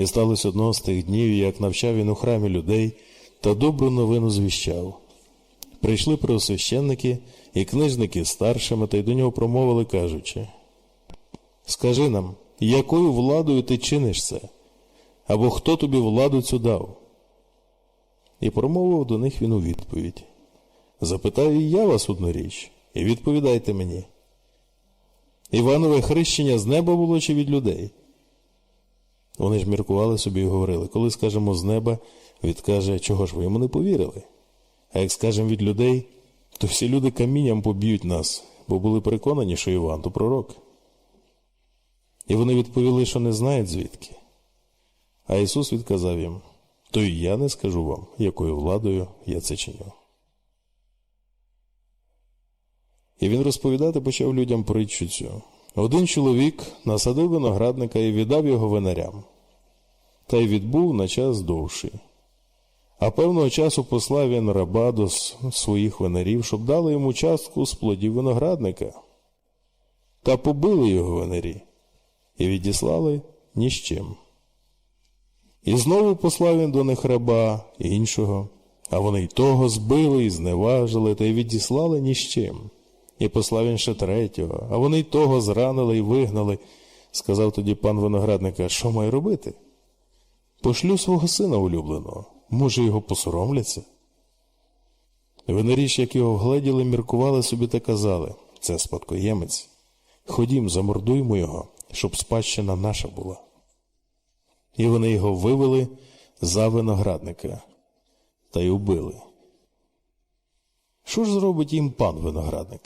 І сталося одного з тих днів, як навчав він у храмі людей та добру новину звіщав. Прийшли преосвященники і книжники старшими та й до нього промовили, кажучи: Скажи нам, якою владою ти чиниш це? Або хто тобі владу цю дав? І промовив до них він у відповідь. Запитаю і я вас одну річ, і відповідайте мені. Іванове хрещення з неба було чи від людей? Вони ж міркували собі і говорили, коли скажемо з неба, відкаже, чого ж ви йому не повірили. А як скажемо від людей, то всі люди камінням поб'ють нас, бо були переконані, що Іван то пророк. І вони відповіли, що не знають звідки. А Ісус відказав їм: То і я не скажу вам, якою владою я це чиню. І він розповідати почав людям притчу цю. Один чоловік насадив виноградника і віддав його винарям, та й відбув на час довший. А певного часу послав він раба до своїх винарів, щоб дали йому частку з плодів виноградника. Та побили його винарі і відіслали ні з чим. І знову послав він до них раба іншого, а вони й того збили і зневажили, та й відіслали ні з чим. І послав він ще третього, а вони й того зранили і вигнали. Сказав тоді пан виноградника, що маю робити? Пошлю свого сина улюбленого, може, його посоромляться. Винарі ж, як його вгледіли, міркували собі та казали це спадкоємець. Ходім, замордуймо його, щоб спадщина наша була. І вони його вивели за виноградника та й убили. Що ж зробить їм пан виноградник?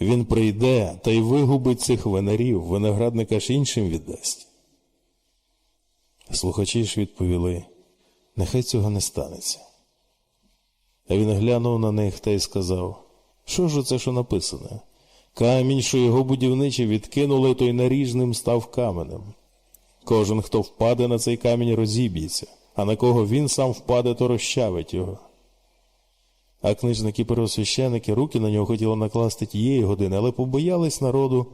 Він прийде та й вигубить цих винарів, виноградника ж іншим віддасть. Слухачі ж відповіли, нехай цього не станеться. А він глянув на них та й сказав, що ж оце, що написане? Камінь, що його будівничі відкинули, той наріжним став каменем. Кожен, хто впаде на цей камінь, розіб'ється, а на кого він сам впаде, то розчавить його. А книжники первосвященики руки на нього хотіли накласти тієї години, але побоялись народу,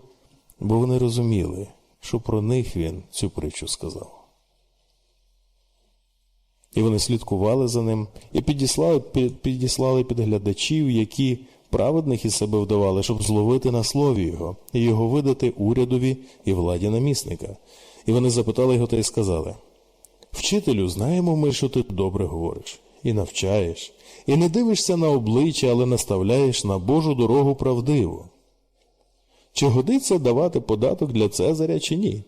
бо вони розуміли, що про них він цю притчу сказав. І вони слідкували за ним і підіслали, під- підіслали підглядачів, які праведних із себе вдавали, щоб зловити на слові його і його видати урядові і владі намісника. І вони запитали його та й сказали: Вчителю, знаємо ми, що ти добре говориш, і навчаєш, і не дивишся на обличчя, але наставляєш на Божу дорогу правдиву. Чи годиться давати податок для Цезаря, чи ні?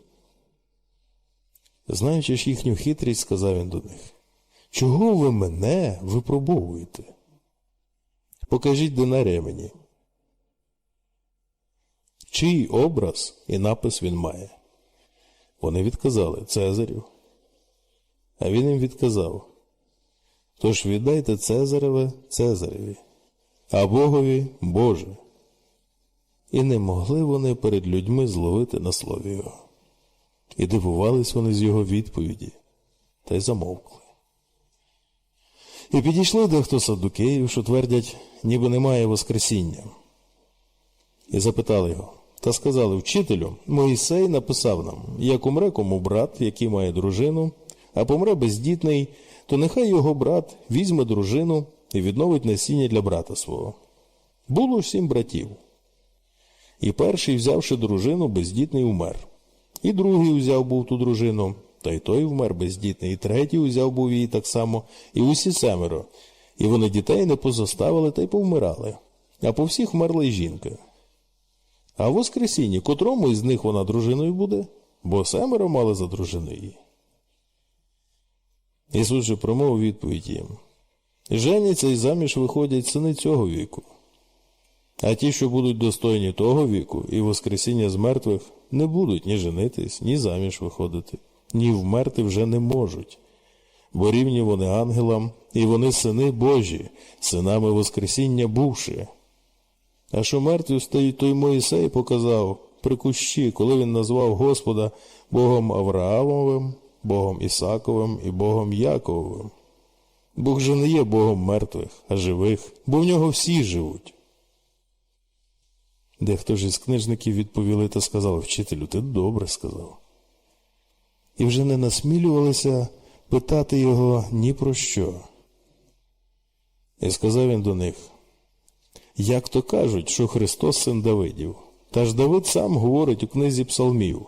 Знаючи ж їхню хитрість, сказав він до них. Чого ви мене випробовуєте? Покажіть динарія мені. Чий образ і напис він має? Вони відказали Цезарю. А він їм відказав. Тож віддайте Цезареве Цезареві, а Богові Боже. І не могли вони перед людьми зловити на слові його. І дивувались вони з його відповіді, та й замовкли. І підійшли дехто саддукеїв, що твердять, ніби немає Воскресіння. І запитали його, та сказали вчителю, Моїсей написав нам, як умре кому брат, який має дружину, а помре бездітний, то нехай його брат візьме дружину і відновить насіння для брата свого. Було сім братів. І перший, взявши дружину, бездітний умер. І другий узяв був ту дружину, та й той вмер бездітний, і третій узяв був її так само, і усі семеро. І вони дітей не позоставили та й повмирали. А по всіх вмерла й жінка. А в Воскресінні, котрому із них вона дружиною буде, бо семеро мали за дружину її. Ісус же промовив відповідь їм. Женяться і заміж виходять сини цього віку. А ті, що будуть достойні того віку і Воскресіння з мертвих, не будуть ні женитись, ні заміж виходити, ні вмерти вже не можуть. Бо рівні вони ангелам, і вони сини Божі, синами Воскресіння бувши. А що мертві стоїть той Моїсей показав при кущі, коли він назвав Господа Богом Авраамовим, Богом Ісаковим і Богом Якововим. Бог же не є Богом мертвих, а живих, бо в нього всі живуть. Дехто ж із книжників відповіли та сказав, вчителю, ти добре сказав. і вже не насмілювалися питати його ні про що. І сказав він до них, як то кажуть, що Христос син Давидів. Та ж Давид сам говорить у книзі псалмів.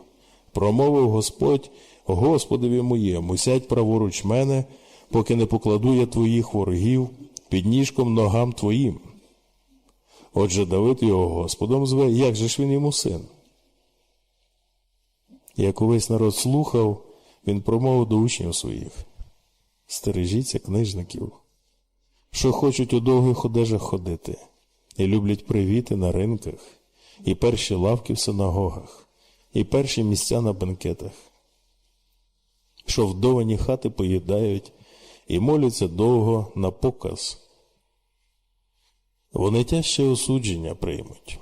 Промовив Господь Господові моєму, сядь праворуч мене, поки не покладу я твоїх ворогів під ніжком ногам твоїм. Отже, Давид його Господом зве, як же ж він йому син? Як увесь народ слухав, він промовив до учнів своїх. Стережіться книжників, що хочуть у довгих одежах ходити, і люблять привіти на ринках, і перші лавки в синагогах, і перші місця на бенкетах, що вдовані хати поїдають і моляться довго на показ. Вони тяжче осудження приймуть.